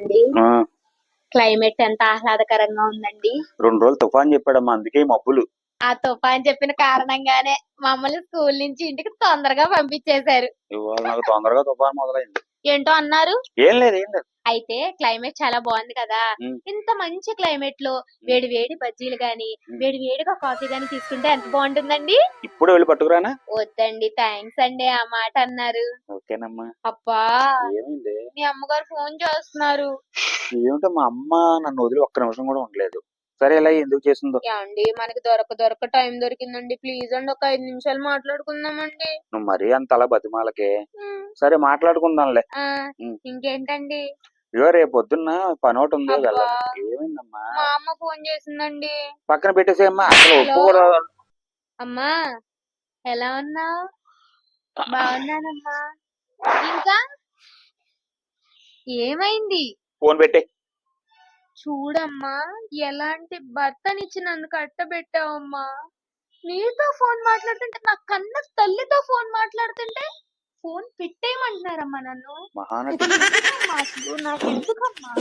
అండి ఆ, క్లైమేట్ ఎంత ఆహ్లాదకరంగా ఉందండి. రెండు రోజులు తుఫాన్ చెప్పాడమ్మా అందుకే మబ్బులు. ఆ తుఫాన్ చెప్పిన కారణంగానే మమ్మల్ని స్కూల్ నుంచి ఇంటికి తొందరగా పంపించేశారు. ఇవాళ నాకు తొందరగా తుఫాన్ మొదలైంది. ఏంటో అన్నారు? ఏం లేదు ఏం లేదు. అయితే క్లైమేట్ చాలా బాగుంది కదా. ఉమ్. ఇంత మంచి క్లైమేట్లో వేడి వేడి బజ్జీలు గాని. వేడి వేడిగా కాఫీ గాని తీసుకుంటే ఎంత బాగుంటుందండి? ఇప్పుడు వెళ్ళి పట్టుకురానా? వద్దండి థ్యాంక్స్ అండి ఆ మాట అన్నారు. ఓకేనమ్మా. అబ్బా! ఏమైంది? మీ అమ్మగారు ఫోన్ చేస్తున్నారు. ఏమిటో మా అమ్మ నన్ను వదిలి ఒక్క నిమిషం కూడా ఉండలేదు. సరే ఇలా ఎందుకు చేసిందో? ఏమండి మనకి దొరక దొరక టైం దొరికిందండి. ప్లీజ్ అండి ఒక ఐదు నిమిషాలు మాట్లాడుకుందామండి. నువ్వు మరీ అంత అలా బతిమాలకే. ఉమ్, సరే మాట్లాడుకుందాంలే. ఆ, ఉమ్. ఇంకేంటండి? ఇగో రేపు పొద్దున్న పని ఒకటి ఉంది అబ్బా. వెళ్ళాలి ఏమైందమ్మా? మా అమ్మ ఫోన్ చేసిందండి. పక్కన పెట్టేసేయమ్మా అసలు అమ్మా ఎలా ఉన్నావు? బాగున్నానమ్మా. ఇంకా? ఏమైంది? ఫోన్ పెట్టే. చూడమ్మా ఎలాంటి భర్తనిచ్చినందుకు అట్టబెట్టావమ్మా. నీతో ఫోన్ మాట్లాడుతుంటే నా కన్న తల్లితో ఫోన్ మాట్లాడుతుంటే ఫోన్ పెట్టేయమంటున్నారమ్మా నన్ను. అసలు నాకు ఎందుకమ్మా